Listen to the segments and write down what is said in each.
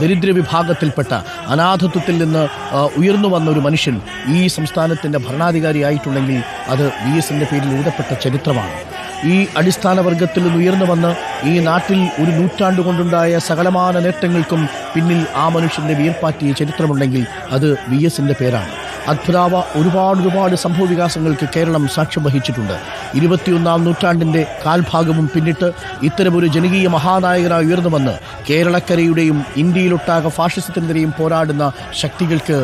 ദരിദ്ര വിഭാഗത്തിൽപ്പെട്ട അനാഥത്വത്തിൽ നിന്ന് ഉയർന്നു വന്ന ഒരു മനുഷ്യൻ ഈ സംസ്ഥാനത്തിന്റെ ഭരണാധികാരിയായിട്ടുണ്ടെങ്കിൽ അത് വി എസിന്റെ പേരിൽ എഴുതപ്പെട്ട ചരിത്രമാണ്. ഈ അടിസ്ഥാന വർഗത്തിൽ നിന്ന് ഉയർന്നു വന്ന് ഈ നാട്ടിൽ ഒരു നൂറ്റാണ്ട് കൊണ്ടുണ്ടായ സകലമാന നേട്ടങ്ങൾക്കും പിന്നിൽ ആ മനുഷ്യന്റെ വിയർപ്പാറ്റിയ ചരിത്രമുണ്ടെങ്കിൽ അത് വി എസിന്റെ പേരാണ്. അത്ഭുതാവ ഒരുപാട് ഒരുപാട് സംഭവ വികാസങ്ങൾക്ക് കേരളം സാക്ഷ്യം വഹിച്ചിട്ടുണ്ട്. ഇരുപത്തിയൊന്നാം നൂറ്റാണ്ടിന്റെ കാൽഭാഗവും പിന്നിട്ട് ഇത്തരമൊരു ജനകീയ മഹാനായകനായി ഉയർന്നു വന്ന് കേരളക്കരയുടെയും ഇന്ത്യയിലൊട്ടാകെ ഫാഷിസത്തിനെതിരെയും പോരാടുന്ന ശക്തികൾക്ക്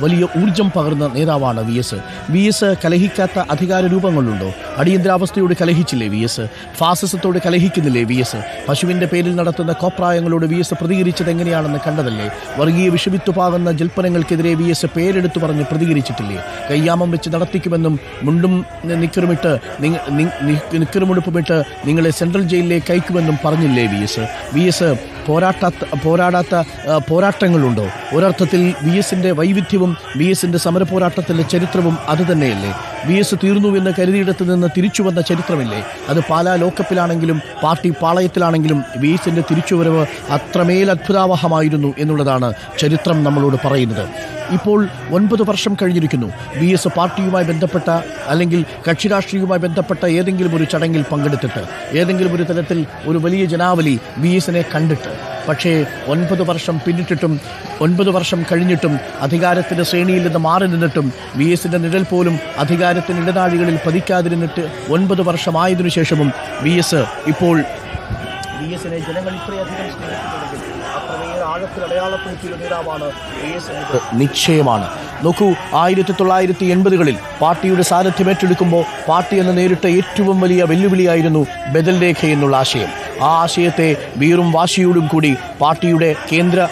വലിയ ഊർജം പകർന്ന നേതാവാണ് വി എസ്. വി എസ് കലഹിക്കാത്ത അധികാര രൂപങ്ങളുണ്ടോ? അടിയന്തരാവസ്ഥയോട് കലഹിച്ചില്ലേ വി എസ്? ഫാസിസത്തോട് കലഹിക്കുന്നില്ലേ വി എസ്? പശുവിന്റെ പേരിൽ നടത്തുന്ന കോപ്രായങ്ങളോട് വി എസ് പ്രതികരിച്ചത് എങ്ങനെയാണെന്ന് കണ്ടതല്ലേ? വർഗീയ വിഷവിത്തുപാകുന്ന ജൽപ്പനങ്ങൾക്കെതിരെ വി എസ് പേരെടുത്തു പറഞ്ഞ് പ്രതികരിച്ചിട്ടില്ലേ? കയ്യാമം വെച്ച് നടത്തിക്കുമെന്നും മുണ്ടും നിക്കറുമിട്ട് നിക്കറുമുടുപ്പുമിട്ട് നിങ്ങളെ സെൻട്രൽ ജയിലിലേക്ക് അയക്കുമെന്നും പറഞ്ഞില്ലേ വി എസ്? വി എസ് പോരാട്ടാത്ത പോരാടാത്ത പോരാട്ടങ്ങളുണ്ടോ? ഒരർത്ഥത്തിൽ വി എസിന്റെ വൈവിധ്യവും വി എസിന്റെ സമര പോരാട്ടത്തിന്റെ ചരിത്രവും അതുതന്നെയല്ലേ വി എസ് തീർന്നു എന്ന് കരുതിയിടത്ത് നിന്ന് തിരിച്ചു വന്ന ചരിത്രമില്ലേ? അത് പാലാ ലോക്കപ്പിലാണെങ്കിലും പാർട്ടി പാളയത്തിലാണെങ്കിലും വി എസിന്റെ തിരിച്ചുവരവ് അത്രമേൽ അത്ഭുതാവഹമായിരുന്നു എന്നുള്ളതാണ് ചരിത്രം നമ്മളോട് പറയുന്നത്. ഇപ്പോൾ ഒൻപത് വർഷം കഴിഞ്ഞിരിക്കുന്നു. വി എസ് പാർട്ടിയുമായി ബന്ധപ്പെട്ട അല്ലെങ്കിൽ കക്ഷി രാഷ്ട്രീയവുമായി ബന്ധപ്പെട്ട ഏതെങ്കിലും ഒരു ചടങ്ങിൽ പങ്കെടുത്തിട്ട് ഏതെങ്കിലും ഒരു തരത്തിൽ ഒരു വലിയ ജനാവലി വി എസിനെ കണ്ടിട്ട്. പക്ഷേ ഒൻപത് വർഷം പിന്നിട്ടിട്ടും ഒൻപത് വർഷം കഴിഞ്ഞിട്ടും അധികാരത്തിന്റെ ശ്രേണിയിൽ നിന്ന് മാറി നിന്നിട്ടും വി എസിന്റെ നിഴൽ പോലും അധികാരത്തിന്റെ ഇടനാഴികളിൽ പതിക്കാതിരുന്നിട്ട് ഒൻപത് വർഷമായതിനു ശേഷവും വി എസ് ഇപ്പോൾ വി എസിനെ ജനങ്ങൾ. ഇത്രയധികം നിശ്ചയമാണ്. നോക്കൂ ആയിരത്തി തൊള്ളായിരത്തി എൺപതുകളിൽ പാർട്ടിയുടെ സാന്നിധ്യം ഏറ്റെടുക്കുമ്പോൾ പാർട്ടി എന്ന് നേരിട്ട ഏറ്റവും വലിയ വെല്ലുവിളിയായിരുന്നു ബദൽ രേഖ എന്നുള്ള ആശയം. ആ ആശയത്തെ വീറും വാശിയോടും കൂടി പാർട്ടിയുടെ കേന്ദ്ര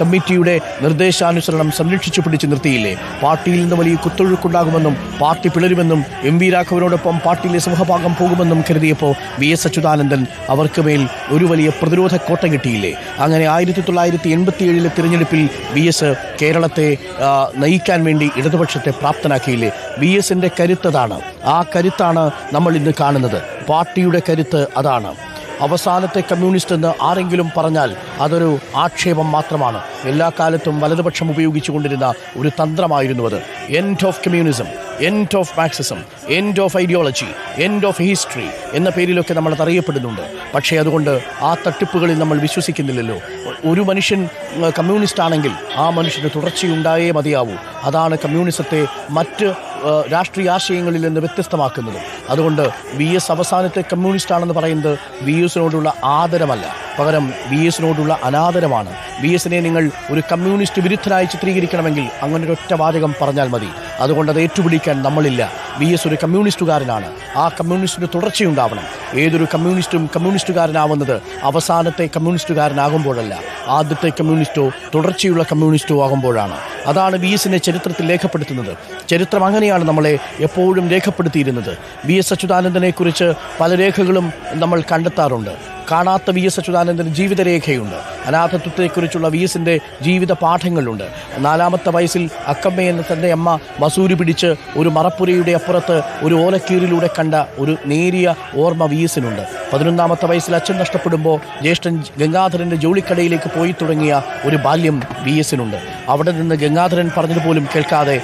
കമ്മിറ്റിയുടെ നിർദ്ദേശാനുസരണം സംരക്ഷിച്ചു പിടിച്ചു നിർത്തിയില്ലേ? പാർട്ടിയിൽ നിന്ന് വലിയ കുത്തൊഴുക്കുണ്ടാകുമെന്നും പാർട്ടി പിളരുമെന്നും എം വി രാഘവനോടൊപ്പം പാർട്ടിയിലെ സിംഹഭാഗം പോകുമെന്നും കരുതിയപ്പോൾ വി എസ് അച്യുതാനന്ദൻ അവർക്ക് മേൽ ഒരു വലിയ പ്രതിരോധ കോട്ട കിട്ടിയില്ലേ? അങ്ങനെ ആയിരത്തി തൊള്ളായിരത്തി എൺപത്തിയേഴിലെ തിരഞ്ഞെടുപ്പിൽ വി എസ് കേരളത്തെ നയിക്കാൻ വേണ്ടി ഇടതുപക്ഷത്തെ പ്രാപ്തനാക്കിയില്ലേ? വി എസിന്റെ കരുത്തതാണ് ആ കരുത്താണ് നമ്മൾ ഇന്ന് കാണുന്നത്. പാർട്ടിയുടെ കരുത്ത് അതാണ്. അവസാനത്തെ കമ്മ്യൂണിസ്റ്റ് എന്ന് ആരെങ്കിലും പറഞ്ഞാൽ അതൊരു ആക്ഷേപം മാത്രമാണ്. എല്ലാ കാലത്തും വലതുപക്ഷം ഉപയോഗിച്ചുകൊണ്ടിരുന്ന ഒരു തന്ത്രമായിരുന്നു അത്. End of communism end of Marxism end of ideology end of history എന്ന പേരിലൊക്കെ നമ്മൾ അറിയപ്പെടുന്നുണ്ട്. പക്ഷേ അതുകൊണ്ട് ആ തട്ടിപ്പുകളിൽ നമ്മൾ വിശ്വസിക്കുന്നില്ലല്ലോ. ഒരു മനുഷ്യൻ കമ്മ്യൂണിസ്റ്റ് ആണെങ്കിൽ ആ മനുഷ്യന് തുടർച്ചയുണ്ടായേ മതിയാവൂ. അതാണ് കമ്മ്യൂണിസത്തെ മറ്റ് രാഷ്ട്രീയ ആശയങ്ങളിൽ നിന്ന് വ്യത്യസ്തമാക്കുന്നത്. അതുകൊണ്ട് വി എസ് അവസാനത്തെ കമ്മ്യൂണിസ്റ്റ് ആണെന്ന് പറയുന്നത് വി എസിനോടുള്ള ആദരമല്ല. പകരം ബി എസിനോടുള്ള അനാദരമാണ്. ബി എസിനെ നിങ്ങൾ ഒരു കമ്മ്യൂണിസ്റ്റ് വിരുദ്ധനായി ചിത്രീകരിക്കണമെങ്കിൽ അങ്ങനെ ഒരു ഒറ്റ വാചകം പറഞ്ഞാൽ മതി. അതുകൊണ്ട് അത് ഏറ്റുപിടിക്കാൻ നമ്മളില്ല. ബി എസ് ഒരു കമ്മ്യൂണിസ്റ്റുകാരനാണ്. ആ കമ്മ്യൂണിസ്റ്റിന് തുടർച്ചയുണ്ടാവണം. ഏതൊരു കമ്മ്യൂണിസ്റ്റും കമ്മ്യൂണിസ്റ്റുകാരനാവുന്നത് അവസാനത്തെ കമ്മ്യൂണിസ്റ്റുകാരനാകുമ്പോഴല്ല. ആദ്യത്തെ കമ്മ്യൂണിസ്റ്റോ തുടർച്ചയുള്ള കമ്മ്യൂണിസ്റ്റോ ആകുമ്പോഴാണ്. അതാണ് ബി എസിനെ ചരിത്രത്തിൽ രേഖപ്പെടുത്തുന്നത്. ചരിത്രം അങ്ങനെയാണ് നമ്മളെ എപ്പോഴും രേഖപ്പെടുത്തിയിരുന്നത്. ബി എസ് അച്യുതാനന്ദനെക്കുറിച്ച് പല രേഖകളും നമ്മൾ കണ്ടെത്താറുണ്ട്. കാണാത്ത വി എസ് അച്യുതാനന്ദന് ജീവിതരേഖയുണ്ട്. അനാഥത്വത്തെക്കുറിച്ചുള്ള വി എസിന്റെ ജീവിത പാഠങ്ങളുണ്ട്. നാലാമത്തെ വയസ്സിൽ അക്കമ്മ എന്ന തന്റെ അമ്മ മസൂരി പിടിച്ച് ഒരു മറപ്പുരയുടെ അപ്പുറത്ത് ഒരു ഓലക്കീറിലൂടെ കണ്ട ഒരു നേരിയ ഓർമ്മ വി എസിനുണ്ട്. പതിനൊന്നാമത്തെ വയസ്സിൽ അച്ഛൻ നഷ്ടപ്പെടുമ്പോൾ ജ്യേഷ്ഠൻ ഗംഗാധരന്റെ ജോലിക്കടയിലേക്ക് പോയി തുടങ്ങിയ ഒരു ബാല്യം വി എസിനുണ്ട്. അവിടെ നിന്ന് ഗംഗാധരൻ പറഞ്ഞതുപോലും കേൾക്കാതെ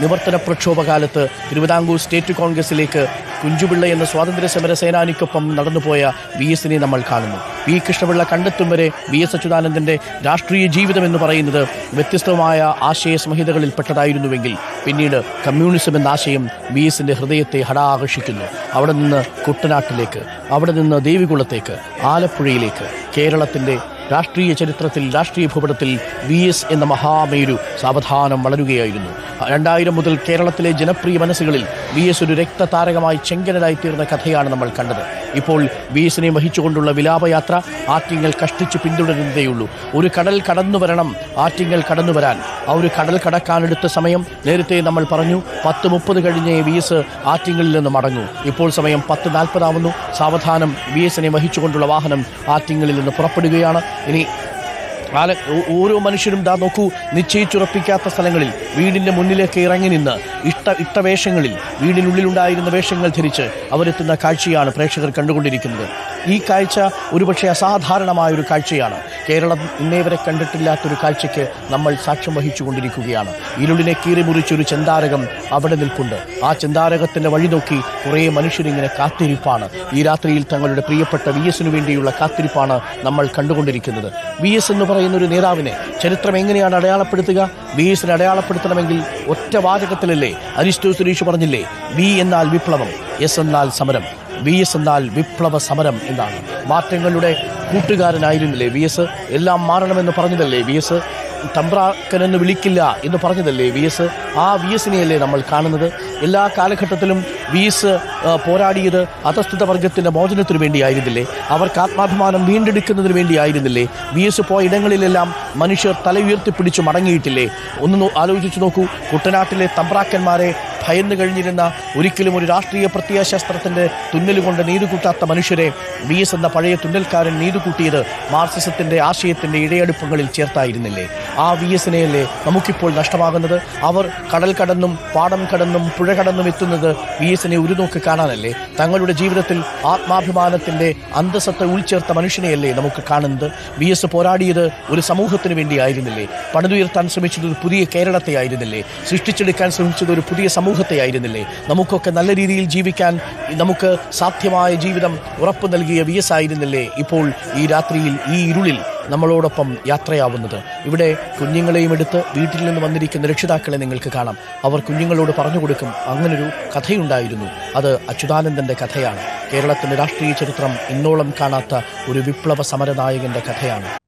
നിവർത്തന പ്രക്ഷോഭകാലത്ത് തിരുവിതാംകൂർ സ്റ്റേറ്റ് കോൺഗ്രസിലേക്ക് കുഞ്ചുപിള്ള എന്ന സ്വാതന്ത്ര്യ സമര സേനാനിക്കൊപ്പം നടന്നുപോയ വി എസിനെ നമ്മൾ കാണുന്നു. വി കൃഷ്ണപിള്ള കണ്ടെത്തും വരെ വി എസ് അച്യുതാനന്ദന്റെ രാഷ്ട്രീയ ജീവിതം എന്ന് പറയുന്നത് വ്യത്യസ്തമായ ആശയ സംഹിതകളിൽ പെട്ടതായിരുന്നുവെങ്കിൽ പിന്നീട് കമ്മ്യൂണിസം എന്ന ആശയം വി എസിന്റെ ഹൃദയത്തെ ഹടാകർഷിക്കുന്നു. അവിടെ നിന്ന് കുട്ടനാട്ടിലേക്ക് അവിടെ നിന്ന് ദേവികുളത്തേക്ക് ആലപ്പുഴയിലേക്ക് കേരളത്തിന്റെ രാഷ്ട്രീയ ചരിത്രത്തിൽ രാഷ്ട്രീയ ഭൂപടത്തിൽ വി എസ് എന്ന മഹാമേരു സാവധാനം വളരുകയായിരുന്നു. രണ്ടായിരം മുതൽ കേരളത്തിലെ ജനപ്രിയ മനസ്സുകളിൽ വി എസ് ഒരു രക്തതാരകമായി ചെങ്കനലായി തീർന്ന കഥയാണ് നമ്മൾ കണ്ടത്. ഇപ്പോൾ വി എസിനെ വഹിച്ചുകൊണ്ടുള്ള വിലാപയാത്ര ആറ്റിങ്ങൽ കഷ്ടിച്ച് പിന്തുടരുന്നതേയുള്ളൂ. ഒരു കടൽ കടന്നു വരണം ആറ്റിങ്ങൽ കടന്നു വരാൻ ആ ഒരു കടൽ കടക്കാനെടുത്ത സമയം നേരത്തെ നമ്മൾ പറഞ്ഞു പത്ത് മുപ്പത് കഴിഞ്ഞ് വി എസ് ആറ്റിങ്ങളിൽ നിന്ന് മടങ്ങൂ. ഇപ്പോൾ സമയം പത്ത് നാൽപ്പതാവുന്നു. സാവധാനം വി എസിനെ വഹിച്ചുകൊണ്ടുള്ള വാഹനം ആറ്റിങ്ങളിൽ നിന്ന് പുറപ്പെടുകയാണ്. ഇനി ഓരോ മനുഷ്യരും ദാ നോക്കൂ നിശ്ചയിച്ചുറപ്പിക്കാത്ത സ്ഥലങ്ങളിൽ വീടിന്റെ മുന്നിലേക്ക് ഇറങ്ങി നിന്ന് ഇഷ്ട ഇട്ട വേഷങ്ങളിൽ വീടിനുള്ളിലുണ്ടായിരുന്ന വേഷങ്ങൾ ധരിച്ച് അവരെത്തുന്ന കാഴ്ചയാണ് പ്രേക്ഷകർ കണ്ടുകൊണ്ടിരിക്കുന്നത്. ഈ കാഴ്ച ഒരുപക്ഷെ അസാധാരണമായ ഒരു കാഴ്ചയാണ്. കേരളം ഇന്നേ വരെ കണ്ടിട്ടില്ലാത്തൊരു കാഴ്ചയ്ക്ക് നമ്മൾ സാക്ഷ്യം വഹിച്ചുകൊണ്ടിരിക്കുകയാണ്. ഇരുളിനെ കീറി മുറിച്ചൊരു ചെന്താരകം അവിടെ നിൽപ്പുണ്ട്. ആ ചെന്താരകത്തിന്റെ വഴി നോക്കി കുറേ മനുഷ്യരിങ്ങനെ കാത്തിരിപ്പാണ്. ഈ രാത്രിയിൽ തങ്ങളുടെ പ്രിയപ്പെട്ട വി എസിനു വേണ്ടിയുള്ള കാത്തിരിപ്പാണ് നമ്മൾ കണ്ടുകൊണ്ടിരിക്കുന്നത്. വി എസ് എന്ന് പറയുന്ന ഒരു നേതാവിനെ ചരിത്രം എങ്ങനെയാണ് അടയാളപ്പെടുത്തുക? വി എസിനെ അടയാളപ്പെടുത്തണമെങ്കിൽ ഒറ്റ വാചകത്തിലല്ലേ? അരിസ്റ്റോ സുരേഷ് പറഞ്ഞില്ലേ വി എന്നാൽ വിപ്ലവം എസ് എന്നാൽ സമരം. വി എസ് എന്നാൽ വിപ്ലവ സമരം എന്നാണ്. മാറ്റങ്ങളുടെ കൂട്ടുകാരനായിരുന്നില്ലേ വി എസ്? എല്ലാം മാറണമെന്ന് പറഞ്ഞതല്ലേ വി എസ്? തമ്പ്രാക്കനെന്ന് വിളിക്കില്ല എന്ന് പറഞ്ഞതല്ലേ വി എസ്? ആ വി എസിനെയല്ലേ നമ്മൾ കാണുന്നത്? എല്ലാ കാലഘട്ടത്തിലും വി എസ് പോരാടിയത് അധസ്ഥിത വർഗത്തിന്റെ മോചനത്തിനു വേണ്ടിയായിരുന്നില്ലേ? അവർക്ക് ആത്മാഭിമാനം വീണ്ടെടുക്കുന്നതിന് വേണ്ടിയായിരുന്നില്ലേ? വീസ് പോയ ഇടങ്ങളിലെല്ലാം മനുഷ്യർ തല ഉയർത്തിപ്പിടിച്ച് മടങ്ങിയിട്ടില്ലേ? ഒന്ന് ആലോചിച്ചു നോക്കൂ. കുട്ടനാട്ടിലെ തമ്പ്രാക്കന്മാരെ ഭയന്നു കഴിഞ്ഞിരുന്ന ഒരിക്കലും ഒരു രാഷ്ട്രീയ പ്രത്യയശാസ്ത്രത്തിന്റെ തുന്നൽ കൊണ്ട് നീതുകൂട്ടാത്ത മനുഷ്യരെ വി എസ് എന്ന പഴയ തുന്നൽക്കാരൻ നീതുകൂട്ടിയത് മാർക്സിസത്തിന്റെ ആശയത്തിന്റെ ഇടയടുപ്പങ്ങളിൽ ചേർത്തായിരുന്നില്ലേ? ആ വി എസിനെയല്ലേ നമുക്കിപ്പോൾ നഷ്ടമാകുന്നത്? അവർ കടൽ കടന്നും പാടം കടന്നും പുഴ കടന്നും എത്തുന്നത് വി എസിനെ ഒരു നോക്ക് കാണാനല്ലേ? തങ്ങളുടെ ജീവിതത്തിൽ ആത്മാഭിമാനത്തിന്റെ അന്തസത്ത ഉൾച്ചേർത്ത മനുഷ്യനെയല്ലേ നമുക്ക് കാണുന്നത്? വി എസ് പോരാടിയത് ഒരു സമൂഹത്തിന് വേണ്ടിയായിരുന്നില്ലേ? പണിതുയർത്താൻ ശ്രമിച്ചത് ഒരു പുതിയ കേരളത്തെ ആയിരുന്നില്ലേ? സൃഷ്ടിച്ചെടുക്കാൻ ശ്രമിച്ചത് ഒരു പുതിയ സമൂഹത്തെ ആയിരുന്നില്ലേ? നമുക്കൊക്കെ നല്ല രീതിയിൽ ജീവിക്കാൻ നമുക്ക് സാധ്യമായ ജീവിതം ഉറപ്പു നൽകിയ വി എസ് ആയിരുന്നില്ലേ? ഇപ്പോൾ ഈ രാത്രിയിൽ ഈ ഇരുളിൽ നമ്മളോടൊപ്പം യാത്രയാവുന്നത്. ഇവിടെ കുഞ്ഞുങ്ങളെയും എടുത്ത് വീട്ടിൽ നിന്ന് വന്നിരിക്കുന്ന രക്ഷിതാക്കളെ നിങ്ങൾക്ക് കാണാം. അവർ കുഞ്ഞുങ്ങളോട് പറഞ്ഞു കൊടുക്കും അങ്ങനൊരു കഥയുണ്ടായിരുന്നു. അത് അച്യുതാനന്ദന്റെ കഥയാണ്. കേരളത്തിന്റെ രാഷ്ട്രീയ ചരിത്രം ഇന്നോളം കാണാത്ത ഒരു വിപ്ലവ സമരനായകന്റെ കഥയാണ്.